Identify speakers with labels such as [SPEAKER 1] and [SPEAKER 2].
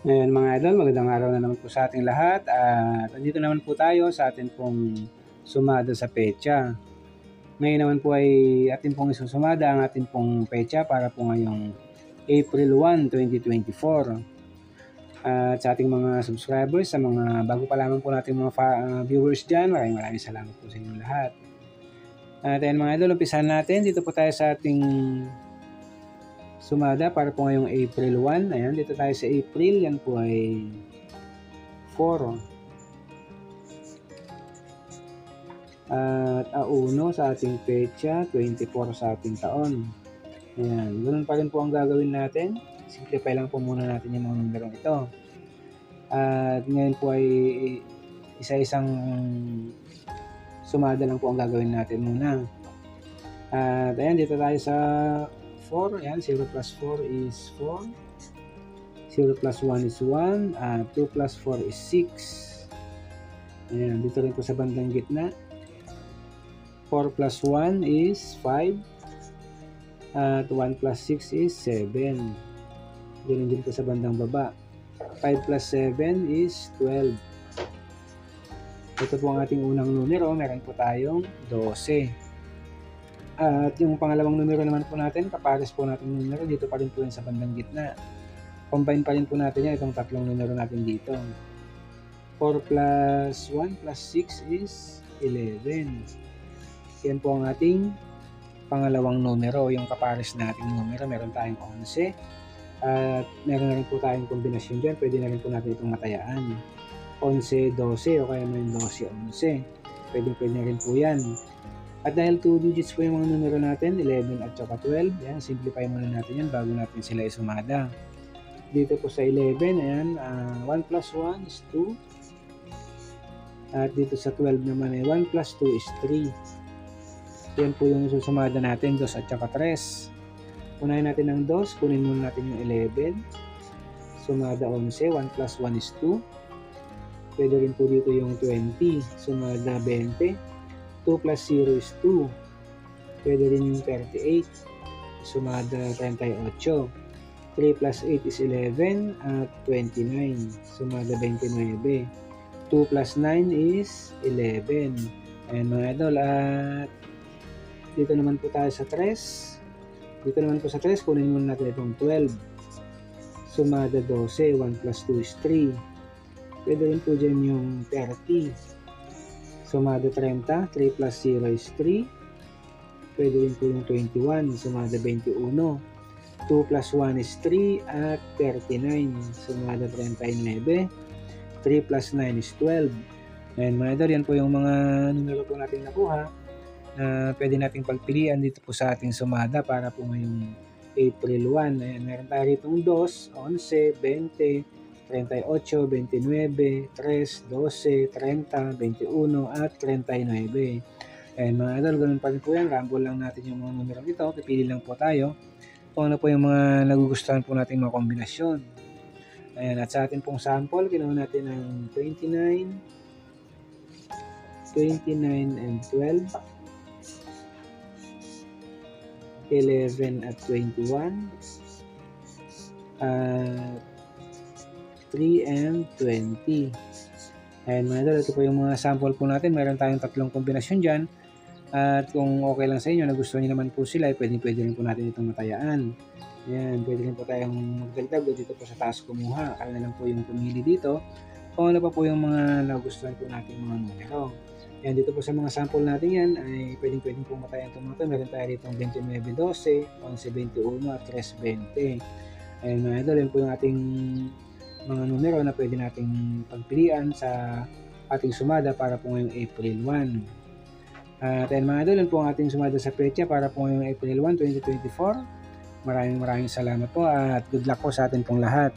[SPEAKER 1] Ngayon mga idol, magandang araw na naman po sa ating lahat at andito naman po tayo sa atin pong sumada sa pecha. Ngayon naman po ay atin pong isusumada ang atin pong pecha para po ngayong April 1, 2024. At sa ating mga subscribers, sa mga bago pa lamang po nating mga ah, viewers dyan, maraming maraming salamat po sa inyong lahat. At ayan mga idol, umpisahan natin. Dito po tayo sa ating sumada para po ngayong April 1. Ayan, dito tayo sa April. Yan po ay 4. At auno sa ating pecha, 24 sa ating taon. Ayan, ganun pa rin po ang gagawin natin. Simplify lang po muna natin yung mga numerong ito. At ngayon po ay isa-isang sumada lang po ang gagawin natin muna. At ayan, dito tayo sa 4. Ayan, 0 plus 4 is 4. 0 plus 1 is 1. At 2 plus 4 is 6. Ayan, dito rin po sa bandang gitna. 4 plus 1 is 5. At 1 plus 6 is 7. Ganun din po sa bandang baba. 5 plus 7 is 12. Ito po ang ating unang numero. Meron po tayong 12. At yung pangalawang numero naman po natin, kapares po natin yung numero, dito pa rin po yun sa bandang gitna. Combine pa rin po natin yan, itong tatlong numero natin dito. 4 plus 1 plus 6 is 11. Yan po ang ating pangalawang numero, yung kapares nating numero. Meron tayong 11. At meron na rin po tayong kombinasyon dyan, pwede na rin po natin itong matayaan. 11, 12 o kaya may 12, 11. Pwede, pwede na rin po yan. At dahil 2 digits po yung mga numero natin, 11 at saka 12, yan, simplify muna natin yan bago natin sila isumada. Dito po sa 11, ayan, ah, 1 plus 1 is 2. At dito sa 12 naman ay 1 plus 2 is 3. Yan po yung isusumada natin, 2 at saka 3. Unahin natin ng 2, kunin muna natin yung 11. Sumada 11, 1 plus 1 is 2. Pwede rin po dito yung 20, sumada 20. 2 plus 0 is 2. Pwede rin yung 38. Sumada 38. 3 plus 8 is 11 at 29. Sumada 29. 2 plus 9 is 11. Ayan mga idol. At dito naman po tayo sa 3. Dito naman po sa 3, kunin muna natin itong 12. Sumada 12. 1 plus 2 is 3. Pwede rin po dyan yung 30. Sumada 30, 3 plus 0 is 3. Pwede rin po yung 21, sumada 21. 2 plus 1 is 3 at 39, sumada 39. 3 plus 9 is 12. Ayan mga idol, yan po yung mga numero po natin nakuha na pwede nating pagpilian dito po sa ating sumada para po ngayong April 1. Ayan, meron tayo rito 2, 11, 20, 38, 29, 3, 12, 30, 21, at 39. Ayan mga idol, ganun pa rin po yan. Rumble lang natin yung mga numero dito. Pipili lang po tayo kung ano po yung mga nagugustuhan po natin mga kombinasyon. Ayan, at sa ating pong sample, ginawa natin ng 29, 29 and 12, 11 at 21, at 3 and 20. Ayan mga idol, ito po yung mga sample po natin. Meron tayong tatlong kombinasyon dyan. At kung okay lang sa inyo, nagustuhan nyo naman po sila, eh, pwede, pwede rin po natin itong matayaan. Ayan, pwede rin po tayong magdagdag dito po sa taas kumuha. Kaya na lang po yung pumili dito. Kung ano pa po yung mga nagustuhan po natin mga numero. Ayan, dito po sa mga sample natin yan, ay pwedeng pwedeng po matayan itong mga ito. Meron tayo dito 29.12, 11.21 at 3.20. Ayan mga idol, yun po yung ating mga numero na pwede nating pagpilian sa ating sumada para po ngayong April 1. At ayun mga idol, po ang ating sumada sa petsa para po ngayong April 1, 2024. Maraming maraming salamat po at good luck po sa atin pong lahat.